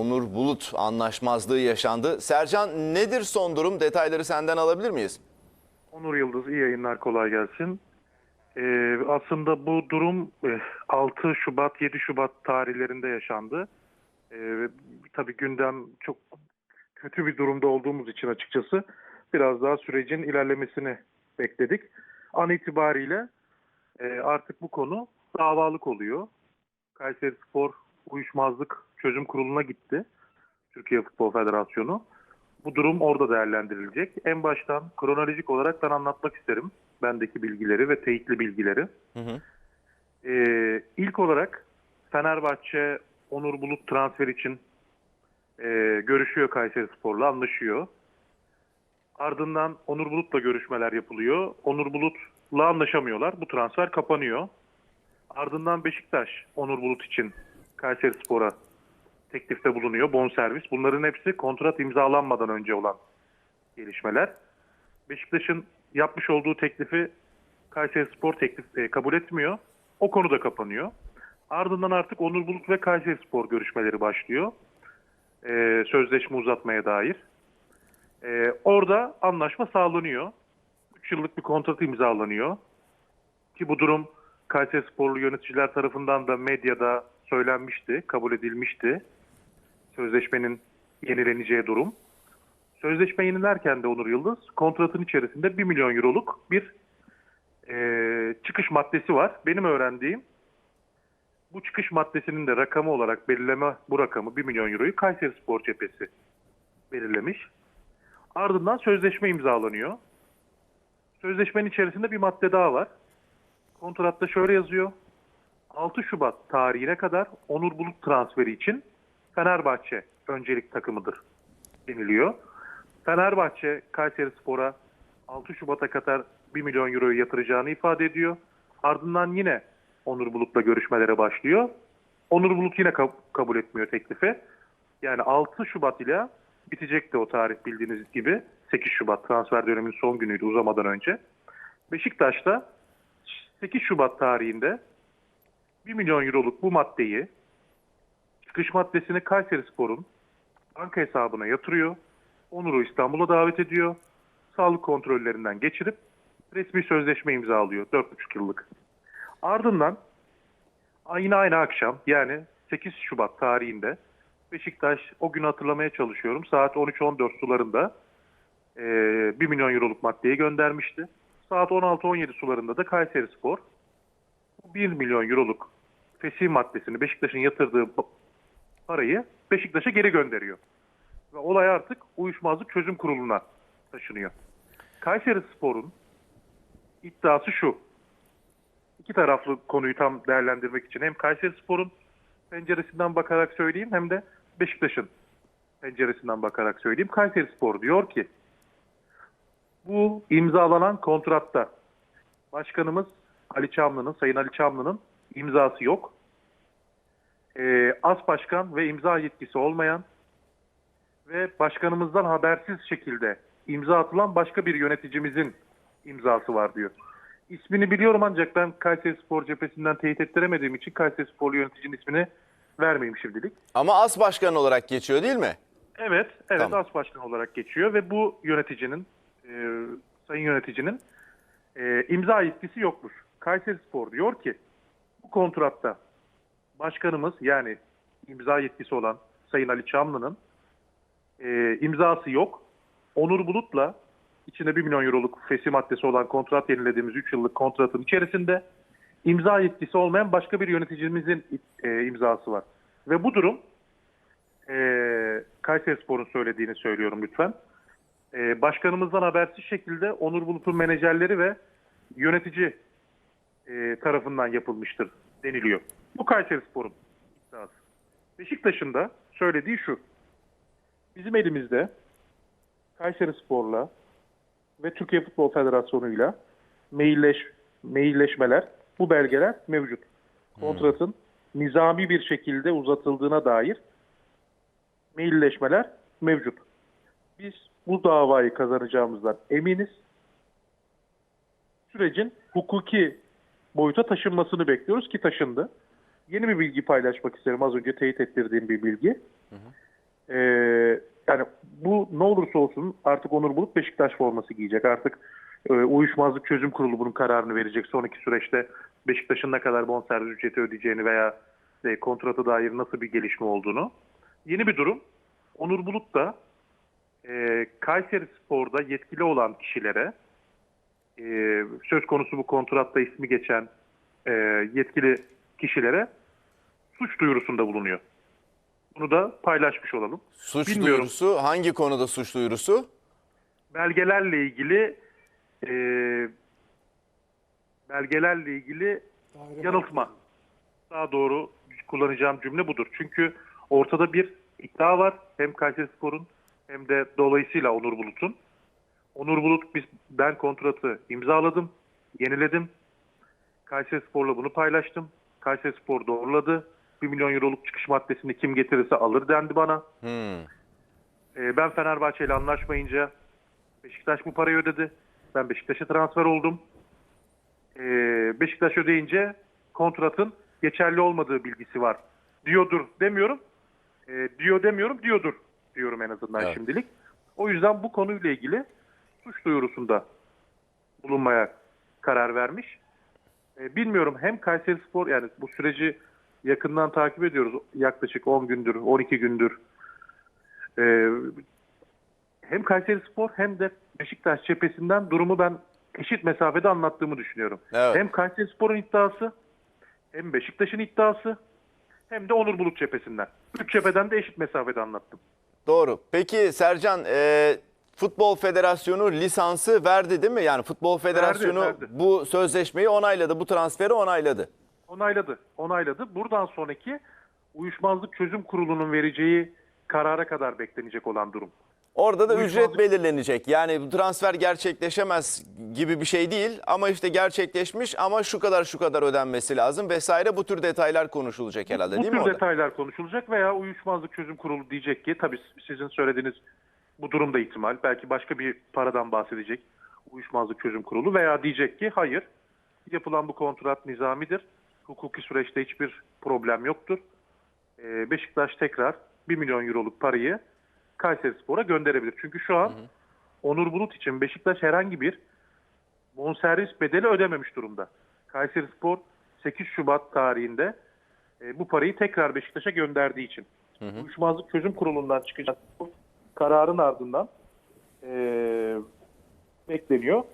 Onur Bulut anlaşmazlığı yaşandı. Sercan nedir son durum? Detayları senden alabilir miyiz? Onur Yıldız iyi yayınlar kolay gelsin. Ee, aslında bu durum eh, 6 Şubat 7 Şubat tarihlerinde yaşandı. Ee, tabii gündem çok kötü bir durumda olduğumuz için açıkçası biraz daha sürecin ilerlemesini bekledik. An itibariyle eh, artık bu konu davalık oluyor. Kayseri Spor Uyuşmazlık Çözüm Kurulu'na gitti. Türkiye Futbol Federasyonu. Bu durum orada değerlendirilecek. En baştan kronolojik olarak ben anlatmak isterim. Bendeki bilgileri ve teyitli bilgileri. Hı hı. Ee, ilk olarak Fenerbahçe Onur Bulut transfer için e, görüşüyor Kayseri Spor'la, anlaşıyor. Ardından Onur Bulut'la görüşmeler yapılıyor. Onur Bulut'la anlaşamıyorlar. Bu transfer kapanıyor. Ardından Beşiktaş Onur Bulut için Kayseri Spor'a teklifte bulunuyor. Bonservis. Bunların hepsi kontrat imzalanmadan önce olan gelişmeler. Beşiktaş'ın yapmış olduğu teklifi Kayseri Spor teklif e, kabul etmiyor. O konu da kapanıyor. Ardından artık Onur Bulut ve Kayseri Spor görüşmeleri başlıyor. E, sözleşme uzatmaya dair. E, orada anlaşma sağlanıyor. 3 yıllık bir kontrat imzalanıyor. Ki bu durum Kayseri Sporlu yöneticiler tarafından da medyada söylenmişti, kabul edilmişti. Sözleşmenin yenileneceği durum. Sözleşme yenilerken de Onur Yıldız kontratın içerisinde 1 milyon euroluk bir e, çıkış maddesi var. Benim öğrendiğim bu çıkış maddesinin de rakamı olarak belirleme bu rakamı 1 milyon euroyu Kayseri Spor cephesi belirlemiş. Ardından sözleşme imzalanıyor. Sözleşmenin içerisinde bir madde daha var. Kontratta şöyle yazıyor. 6 Şubat tarihine kadar Onur Bulut transferi için Fenerbahçe öncelik takımıdır deniliyor. Fenerbahçe Kayseri Spor'a 6 Şubat'a kadar 1 milyon euroyu yatıracağını ifade ediyor. Ardından yine Onur Bulut'la görüşmelere başlıyor. Onur Bulut yine kab- kabul etmiyor teklifi. Yani 6 Şubat ile bitecekti o tarih bildiğiniz gibi. 8 Şubat transfer döneminin son günüydü uzamadan önce. Beşiktaş'ta 8 Şubat tarihinde 1 milyon euroluk bu maddeyi çıkış maddesini Kayseri Spor'un banka hesabına yatırıyor. Onur'u İstanbul'a davet ediyor. Sağlık kontrollerinden geçirip resmi sözleşme imzalıyor 4,5 yıllık. Ardından yine aynı akşam yani 8 Şubat tarihinde Beşiktaş o günü hatırlamaya çalışıyorum. Saat 13-14 sularında e, 1 milyon euroluk maddeyi göndermişti. Saat 16-17 sularında da Kayseri Spor 1 milyon euroluk fesih maddesini Beşiktaş'ın yatırdığı parayı Beşiktaş'a geri gönderiyor. Ve olay artık uyuşmazlık çözüm kuruluna taşınıyor. Kayseri Spor'un iddiası şu. İki taraflı konuyu tam değerlendirmek için hem Kayseri Spor'un penceresinden bakarak söyleyeyim hem de Beşiktaş'ın penceresinden bakarak söyleyeyim. Kayseri Spor diyor ki bu imzalanan kontratta başkanımız Ali Çamlı'nın, Sayın Ali Çamlı'nın imzası yok. Ee, as başkan ve imza yetkisi olmayan ve başkanımızdan habersiz şekilde imza atılan başka bir yöneticimizin imzası var diyor. İsmini biliyorum ancak ben Kayseri Spor cephesinden teyit ettiremediğim için Kayseri Sporlu yöneticinin ismini vermeyeyim şimdilik. Ama as başkan olarak geçiyor değil mi? Evet, evet Tamam. as başkan olarak geçiyor ve bu yöneticinin, e, sayın yöneticinin e, imza yetkisi yokmuş. Kayseri Spor diyor ki bu kontratta başkanımız yani imza yetkisi olan Sayın Ali Çamlı'nın e, imzası yok. Onur Bulut'la içinde 1 milyon euroluk fesih maddesi olan kontrat yenilediğimiz 3 yıllık kontratın içerisinde imza yetkisi olmayan başka bir yöneticimizin e, imzası var. Ve bu durum e, Kayseri Spor'un söylediğini söylüyorum lütfen. E, başkanımızdan habersiz şekilde Onur Bulut'un menajerleri ve yönetici e, tarafından yapılmıştır deniliyor. Bu Kayseri Spor'un iddiası. Beşiktaş'ın da söylediği şu. Bizim elimizde Kayseri Spor'la ve Türkiye Futbol Federasyonu'yla mailleş, mailleşmeler, bu belgeler mevcut. Kontratın nizami bir şekilde uzatıldığına dair mailleşmeler mevcut. Biz bu davayı kazanacağımızdan eminiz. Sürecin hukuki boyuta taşınmasını bekliyoruz ki taşındı. Yeni bir bilgi paylaşmak isterim. Az önce teyit ettirdiğim bir bilgi. Ee, yani bu ne olursa olsun artık Onur Bulut Beşiktaş forması giyecek. Artık e, uyuşmazlık çözüm kurulu bunun kararını verecek. Sonraki süreçte Beşiktaş'ın ne kadar bonservis ücreti ödeyeceğini veya e, kontrata dair nasıl bir gelişme olduğunu. Yeni bir durum. Onur Bulut da e, Kayseri Spor'da yetkili olan kişilere e, söz konusu bu kontratta ismi geçen e, yetkili kişilere suç duyurusunda bulunuyor. Bunu da paylaşmış olalım. Suç Bilmiyorum. duyurusu hangi konuda suç duyurusu? Belgelerle ilgili e, belgelerle ilgili yanıltma. Daha doğru kullanacağım cümle budur. Çünkü ortada bir iddia var. Hem Kayserispor'un hem de dolayısıyla Onur Bulut'un. Onur Bulut biz ben kontratı imzaladım, yeniledim. Kayserispor'la bunu paylaştım. Kayserispor doğruladı. 1 milyon euroluk çıkış maddesini kim getirirse alır dendi bana. Hmm. Ee, ben Fenerbahçe ile anlaşmayınca Beşiktaş bu parayı ödedi. Ben Beşiktaş'a transfer oldum. Ee, Beşiktaş ödeyince kontratın geçerli olmadığı bilgisi var. Diyordur demiyorum. Ee, diyor demiyorum, diyordur diyorum en azından Evet. şimdilik. O yüzden bu konuyla ilgili suç duyurusunda bulunmaya karar vermiş. Ee, bilmiyorum hem Kayseri Spor yani bu süreci yakından takip ediyoruz. Yaklaşık 10 gündür, 12 gündür. Ee, hem Kayseri Spor hem de Beşiktaş cephesinden durumu ben eşit mesafede anlattığımı düşünüyorum. Evet. Hem Kayseri Spor'un iddiası hem Beşiktaş'ın iddiası hem de Onur Bulut cephesinden. Üç cepheden de eşit mesafede anlattım. Doğru. Peki Sercan, e, Futbol Federasyonu lisansı verdi değil mi? Yani Futbol Federasyonu verdi. bu sözleşmeyi onayladı, bu transferi onayladı. Onayladı. Onayladı. Buradan sonraki uyuşmazlık çözüm kurulunun vereceği karara kadar beklenecek olan durum. Orada da Uyuşmazlık- ücret belirlenecek. Yani bu transfer gerçekleşemez gibi bir şey değil ama işte gerçekleşmiş ama şu kadar şu kadar ödenmesi lazım vesaire bu tür detaylar konuşulacak herhalde bu değil tür mi orada? detaylar konuşulacak veya uyuşmazlık çözüm kurulu diyecek ki tabii sizin söylediğiniz bu durumda ihtimal. Belki başka bir paradan bahsedecek uyuşmazlık çözüm kurulu veya diyecek ki hayır yapılan bu kontrat nizamidir. Hukuki süreçte hiçbir problem yoktur. Ee, Beşiktaş tekrar 1 milyon euroluk parayı Kayseri Spor'a gönderebilir. Çünkü şu an Onur Bulut için Beşiktaş herhangi bir bonservis bedeli ödememiş durumda. Kayseri Spor 8 Şubat tarihinde e, bu parayı tekrar Beşiktaş'a gönderdiği için. Uyuşmazlık Çözüm Kurulu'ndan çıkacak bu kararın ardından e, bekleniyor.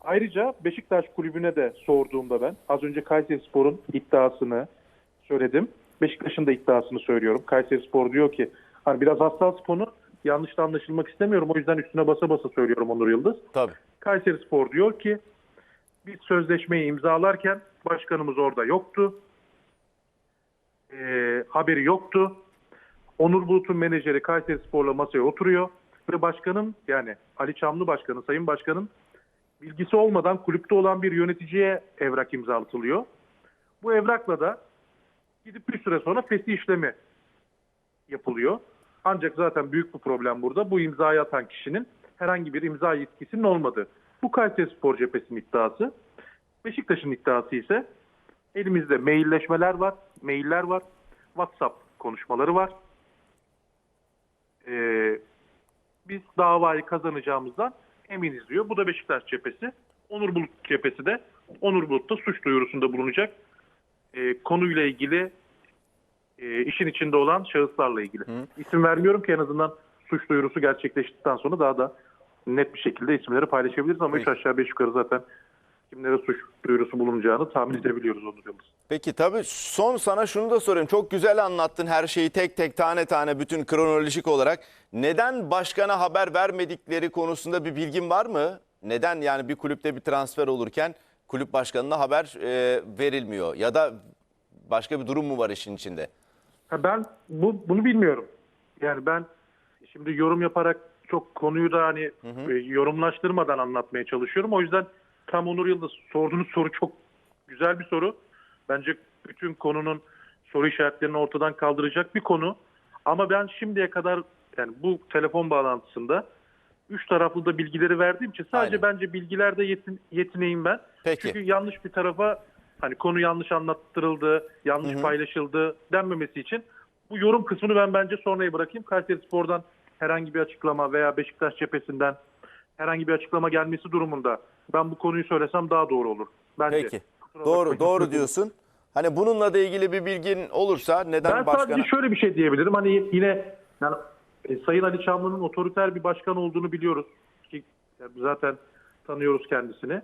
Ayrıca Beşiktaş kulübüne de sorduğumda ben az önce Kayseri Spor'un iddiasını söyledim. Beşiktaş'ın da iddiasını söylüyorum. Kayseri Spor diyor ki hani biraz hassas konu yanlış da anlaşılmak istemiyorum. O yüzden üstüne basa basa söylüyorum Onur Yıldız. Tabii. Kayseri Spor diyor ki biz sözleşmeyi imzalarken başkanımız orada yoktu. Ee, haberi yoktu. Onur Bulut'un menajeri Kayseri Spor'la masaya oturuyor ve başkanın yani Ali Çamlı Başkanı, Sayın Başkan'ın bilgisi olmadan kulüpte olan bir yöneticiye evrak imzalatılıyor. Bu evrakla da gidip bir süre sonra fesih işlemi yapılıyor. Ancak zaten büyük bir problem burada. Bu imzayı atan kişinin herhangi bir imza yetkisinin olmadığı. Bu Kayseri Spor cephesinin iddiası. Beşiktaş'ın iddiası ise elimizde mailleşmeler var, mailler var, WhatsApp konuşmaları var. Ee, biz davayı kazanacağımızdan eminiz diyor. Bu da Beşiktaş cephesi. Onur Bulut cephesi de Onur Bulut da suç duyurusunda bulunacak. Ee, konuyla ilgili e, işin içinde olan şahıslarla ilgili. İsim vermiyorum ki en azından suç duyurusu gerçekleştikten sonra daha da net bir şekilde isimleri paylaşabiliriz ama üç Peki. aşağı beş yukarı zaten kimlere suç duyurusu bulunacağını tahmin edebiliyoruz Onur Yıldız. Peki tabii son sana şunu da sorayım. Çok güzel anlattın her şeyi tek tek tane tane bütün kronolojik olarak. Neden başkana haber vermedikleri konusunda bir bilgin var mı? Neden yani bir kulüpte bir transfer olurken kulüp başkanına haber e, verilmiyor? Ya da başka bir durum mu var işin içinde? Ha ben bu bunu bilmiyorum. Yani ben şimdi yorum yaparak çok konuyu da hani e, yorumlaştırmadan anlatmaya çalışıyorum. O yüzden tam Onur Yıldız sorduğunuz soru çok güzel bir soru. Bence bütün konunun soru işaretlerini ortadan kaldıracak bir konu. Ama ben şimdiye kadar yani bu telefon bağlantısında üç taraflı da bilgileri verdiğim için sadece Aynen. bence bilgilerde yetin, yetineyim ben. Peki. Çünkü yanlış bir tarafa hani konu yanlış anlattırıldı, yanlış paylaşıldı denmemesi için Bu yorum kısmını ben bence sonraya bırakayım. Kayseri Spor'dan herhangi bir açıklama veya Beşiktaş cephesinden herhangi bir açıklama gelmesi durumunda ben bu konuyu söylesem daha doğru olur. Bence. Peki. Doğru doğru diyorsun. Hani bununla da ilgili bir bilgin olursa neden Ben başkana... sadece şöyle bir şey diyebilirim. Hani yine yani e, Sayın Ali Çamlı'nın otoriter bir başkan olduğunu biliyoruz. Ki zaten tanıyoruz kendisini.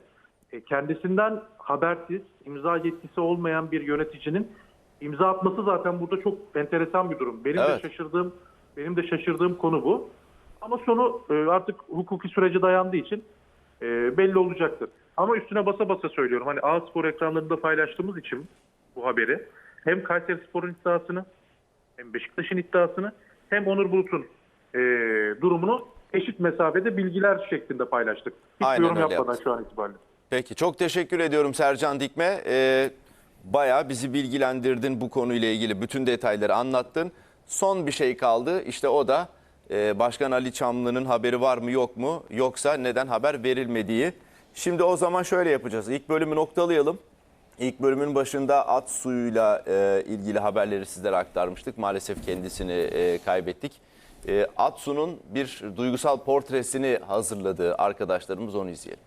E, kendisinden habersiz, imza yetkisi olmayan bir yöneticinin imza atması zaten burada çok enteresan bir durum. Benim Evet. de şaşırdığım benim de şaşırdığım konu bu. Ama sonu e, artık hukuki sürece dayandığı için e, belli olacaktır. Ama üstüne basa basa söylüyorum. Hani A Spor ekranlarında paylaştığımız için bu haberi hem Kayseri Spor'un iddiasını hem Beşiktaş'ın iddiasını hem Onur Bulut'un e, durumunu eşit mesafede bilgiler şeklinde paylaştık. Hiç Aynen yorum yapmadan yaptık. şu an itibariyle. Peki çok teşekkür ediyorum Sercan Dikme. Ee, bayağı bizi bilgilendirdin bu konuyla ilgili bütün detayları anlattın. Son bir şey kaldı işte o da e, Başkan Ali Çamlı'nın haberi var mı yok mu yoksa neden haber verilmediği. Şimdi o zaman şöyle yapacağız. İlk bölümü noktalayalım. İlk bölümün başında at suyuyla e, ilgili haberleri sizlere aktarmıştık. Maalesef kendisini e, kaybettik. E, at su'nun bir duygusal portresini hazırladığı arkadaşlarımız onu izleyelim.